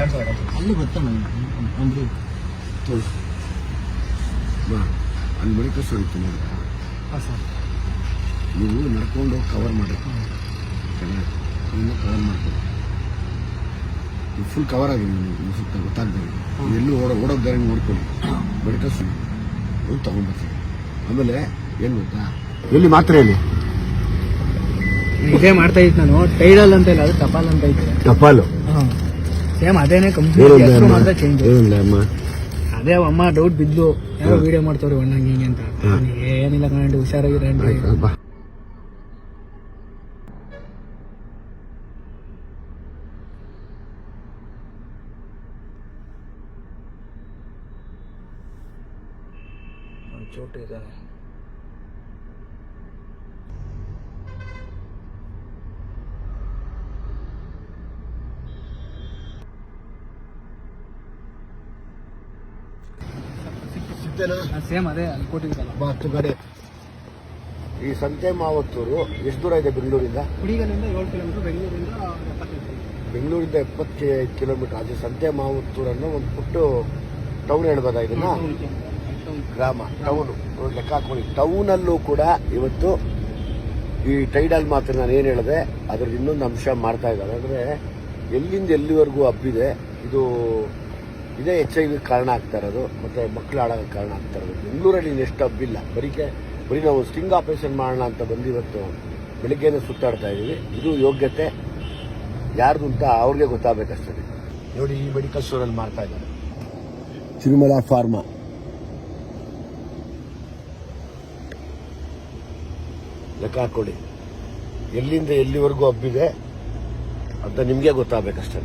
ಅಲ್ಲಿ ಬರ್ತಾನೆ. ಅಂದ್ರೆ ಬಾ. ಅಲ್ಲಿ ಸ್ಟೋರ್ ಇತ್ತು ನೋಡಿ. ಹಾಂ ಸರ್. ನೀವು ನಡ್ಕೊಂಡು ಕವರ್ ಮಾಡಿ. ನೀನು ಕವರ್ ಮಾಡ್ಕೊ. ಫುಲ್ ಕವರ್ ಆಗಿದೆ ನೀವು ಸುತ್ತ ಗೊತ್ತಾಗ್ಬೇಕು ಎಲ್ಲೂ ಓಡ ಓಡೋದ್ ದಾರಿ ನೋಡ್ಕೊಳ್ಳಿ. ಮೆಡಿಕಲ್ ಸ್ಟೋರ್ ಹೋಗಿ ತಗೊಂಡ್ಬರ್ತೀನಿ ಆಮೇಲೆ ಏನು ಗೊತ್ತಾ? ಎಲ್ಲಿ ಮಾತ್ರ ಹೇಳಿ. ಇದೇ ಮಾಡ್ತಾ ಇತ್ತು ನಾನು. ಟೈಡಲ್ ಅಂತ ಇಲ್ಲ ಅದು ಟಪಾಲ್ ಅಂತ ಇತ್ತು ಟಪಾಲು? ಸೇಮ್ ಅದೇನೇ ಕಂಪ್ನಿ ಹೆಸರು ಮಾತ್ರ ಚೇಂಜ್ ಅಮ್ಮ. ಅದೇ ಅಮ್ಮ ಡೌಟ್ ಬಿದ್ದು ಯಾರೋ ವಿಡಿಯೋ ಮಾಡ್ತಾವ್ರಿ ಅಣ್ಣ ಹಿಂಗೆ ಅಂತ. ಏನಿಲ್ಲ ಏನಿಲ್ಲ ಕಣಂడి ಚೋಟ ಆಯ್ತಾ ಬಾ ಚೋಟು ಇದ್ದಾನೆ ಸಿಗ್ತೇನಾ ಸೇಮ್ ಅದೇ ಅಲ್ಲಿ ಕೊಟ್ಟಿದ್ದಲ್ಲ ಬಾ ಹತ್ತು ಕಡೆ ಈ ಸಂತೆ ಮಾವತ್ತೂರು ಎಷ್ಟು ದೂರ ಇದೆ ಬೆಂಗಳೂರಿಂದ? ಕುಡಿಗಲಿಂದ ಏಳು ಕಿಲೋಮೀಟರ್ ಬೆಂಗಳೂರಿಂದ ಎಪ್ಪತ್ತೈದು ಬೆಂಗಳೂರಿಂದ ಕಿಲೋಮೀಟರ್. ಅದು ಸಂತೆ ಮಾವತ್ತೂರನ್ನು ಒಂದು ಪುಟ್ಟು ಟೌನ್ ಹೇಳ್ಬೋದಾ ಇದನ್ನ? ಗ್ರಾಮ ಟೌನ್ ಲೆಕ್ಕ ಹಾಕೊಳ್ಳಿ. ಟೌನಲ್ಲೂ ಕೂಡ ಇವತ್ತು ಈ ಟೈಡಲ್ ಮಾತ್ರ ನಾನು ಏನು ಹೇಳಿದೆ ಅದ್ರದ್ದು ಇನ್ನೊಂದು ಅಂಶ ಮಾಡ್ತಾ ಇದ್ದಾರೆ. ಅಂದ್ರೆ ಎಲ್ಲಿಂದ ಎಲ್ಲಿವರೆಗೂ ಹಬ್ಬಿದೆ ಇದು ಇದೇ ಎಚ್ ಐ ವಿ ಕಾರಣ ಆಗ್ತಾ ಇರೋದು ಮತ್ತೆ ಮಕ್ಕಳು ಹಾಳಾಗೋಕ್ಕೆ ಕಾರಣ ಆಗ್ತಾ ಇರೋದು. ಬೆಂಗಳೂರಲ್ಲಿ ಇನ್ನೆಷ್ಟು ಹಬ್ಬಿಲ್ಲ ಬರೀಕೆ ಬರೀ ನಾವು ಸ್ಟಿಂಗ್ ಆಪರೇಷನ್ ಮಾಡೋಣ ಅಂತ ಬಂದು ಇವತ್ತು ಬೆಳಿಗ್ಗೆನೇ ಸುತ್ತಾಡ್ತಾ ಇದ್ದೀವಿ. ಇದು ಯೋಗ್ಯತೆ ಯಾರ್ದು ಅಂತ ಅವ್ರಿಗೆ ಗೊತ್ತಾಗಬೇಕಷ್ಟೇ. ನೋಡಿ ಈ ಮೆಡಿಕಲ್ ಸ್ಟೋರಲ್ಲಿ ಮಾಡ್ತಾ ಇದ್ದಾರೆ. ತಿರುಮಲ ಫಾರ್ಮಾ ಲೆಕ್ಕ ಹಾಕೊಳ್ಳಿ ಎಲ್ಲಿಂದ ಎಲ್ಲಿವರೆಗೂ ಹಬ್ಬಿದೆ ಅಂತ ನಿಮಗೆ ಗೊತ್ತಾಗಬೇಕಷ್ಟೇ.